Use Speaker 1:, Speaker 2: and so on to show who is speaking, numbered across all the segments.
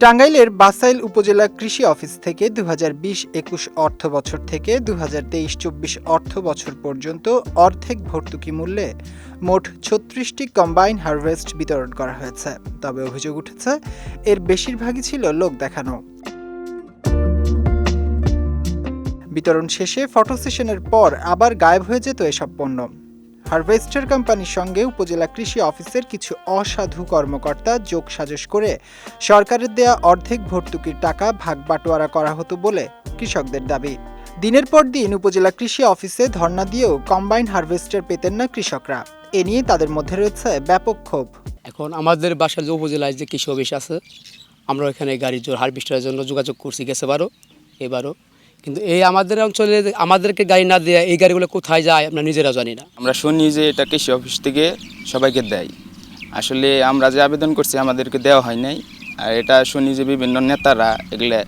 Speaker 1: টাঙ্গাইলের বাসাইল উপজেলা কৃষি অফিস থেকে দু হাজার বিশ একুশ অর্থ বছর থেকে দু হাজার তেইশ চব্বিশ অর্থ বছর পর্যন্ত অর্ধেক ভর্তুকি মূল্যে মোট ছত্রিশটি কম্বাইন হারভেস্ট বিতরণ করা হয়েছে। তবে অভিযোগ উঠেছে, এর বেশিরভাগই ছিল লোক দেখানো। বিতরণ শেষে ফটো সেশনের পর আবার গায়েব হয়ে যেত এসব পণ্য। হারভেস্টার কোম্পানির সঙ্গে উপজেলা কৃষি অফিসের কিছু অসাধু কর্মকর্তা যোগ সাজস করে সরকারের দেয়া অর্ধেক ভর্তুকির টাকা ভাগ বাটোয়ারা করা হতো বলে কৃষকদের দাবি। দিনের পর দিন উপজেলা কৃষি অফিসে ধর্ণা দিয়েও কম্বাইন হারভেস্টার পেতেন না কৃষকরা। এ নিয়ে তাদের মধ্যে রয়েছে ব্যাপক ক্ষোভ।
Speaker 2: এখন আমাদের বাসার যে উপজেলায় যে কৃষি অফিস আছে, আমরা এখানে গাড়ির জোর, হারভেস্টারের জন্য যোগাযোগ করছি গেছে বারো, এবারও। কিন্তু এই আমাদের অঞ্চলে আমাদেরকে গাড়ি না দেয় এই গাড়িগুলো কোথায় যায় আমরা নিজেরা জানি না।
Speaker 3: আমরা শুনি যে এটা কৃষি অফিস থেকে সবাইকে দেয়। আসলে আমরা যে আবেদন করছি আমাদেরকে দেওয়া হয় নাই। আর এটা শুনি যে বিভিন্ন নেতারা এগুলো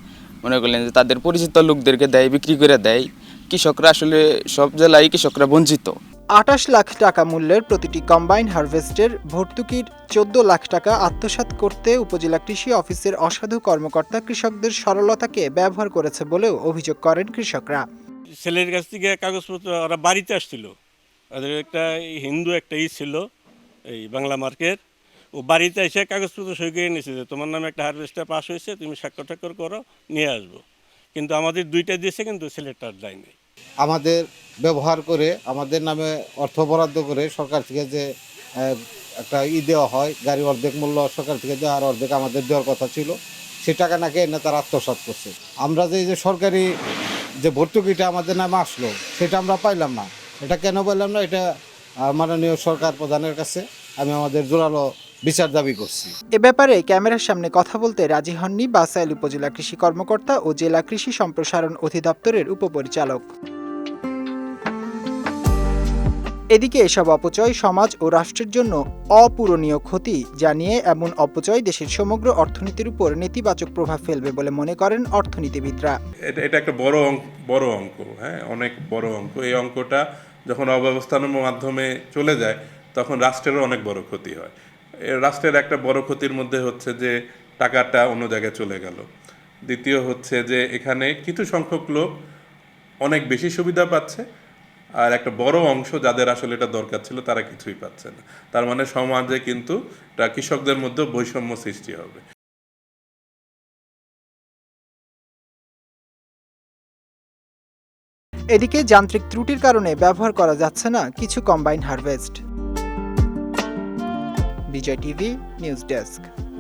Speaker 3: মনে করলেন যে তাদের পরিচিত লোকদেরকে দেয়, বিক্রি করে দেয়। কৃষকরা আসলে সব জেলায় কৃষকরা বঞ্চিত।
Speaker 1: আটাশ লাখ টাকা মূল্যের প্রতিটি কম্বাইন হারভেস্টের ভর্তুকির চোদ্দ লাখ টাকা আত্মসাৎ করতে উপজেলা কৃষি অফিসের অসাধু কর্মকর্তা কৃষকদের সরলতাকে ব্যবহার করেছে বলেও অভিযোগ করেন কৃষকরা।
Speaker 4: ছেলের কাছ থেকে কাগজপত্র ওরা বাড়িতে আসছিল। ওদের একটা হিন্দু একটা ই ছিল এই বাংলা মার্কের। ও বাড়িতে এসে কাগজপত্র সই করে নিয়েছে যে তোমার নামে একটা হারভেস্টার পাস হয়েছে তুমি স্বাক্ষর টাক্ষর করো নিয়ে আসব। কিন্তু আমাদের দুইটা দিয়েছে কিন্তু ছেলেটার দেয়নি
Speaker 5: আমাদের ব্যবহার করে আমাদের নামে অর্থ বরাদ্দ করে সরকার থেকে যে একটা ই দেওয়া হয়, গাড়ি অর্ধেক মূল্য সরকার থেকে দেওয়া আর অর্ধেক আমাদের দেওয়ার কথা ছিল, সে টাকা নাকি এনে তারা আত্মসাৎ করছে। আমরা যে যে সরকারি যে ভর্তুকিটা আমাদের নামে আসলো, সেটা আমরা পাইলাম না। এটা কেন পাইলাম না? এটা মাননীয় সরকার প্রধানের কাছে আমি আমাদের জোরালো বিচার দাবি করছি।
Speaker 1: এ ব্যাপারে ক্যামেরার সামনে কথা বলতে রাজি হননি বাসাইল উপজেলা কৃষি কর্মকর্তা ও জেলা কৃষি সম্প্রসারণ অধিদপ্তরের উপপরিচালক। এদিকে এসব অপচয় সমাজ ও রাষ্ট্রের জন্য অপূরণীয় ক্ষতি জানিয়ে এমন অপচয় দেশের সমগ্র অর্থনীতির উপর নেতিবাচক প্রভাব ফেলবে বলে মনে করেন অর্থনীতিবিদরা।
Speaker 6: এটা একটা বড় অঙ্ক বড় অঙ্ক হ্যাঁ? অনেক বড় অঙ্ক। এই অঙ্কটা যখন অব্যবস্থানের মাধ্যমে চলে যায়, তখন রাষ্ট্রেরও অনেক বড় ক্ষতি হয়। রাষ্ট্রের একটা বড় ক্ষতির মধ্যে হচ্ছে যে টাকাটা অন্য জায়গায় চলে গেল। দ্বিতীয় হচ্ছে যে এখানে কিছু সংখ্যক লোক অনেক বেশি সুবিধা পাচ্ছে আর একটা বড় অংশ যাদের আসলে এটা দরকার ছিল, তারা কিছুই পাচ্ছে না। তার মানে সমাজে কিন্তু কৃষকদের মধ্যে বৈষম্য সৃষ্টি হবে।
Speaker 1: এদিকে যান্ত্রিক ত্রুটির কারণে ব্যবহার করা যাচ্ছে না কিছু combine harvest. Bijoy TV, news desk.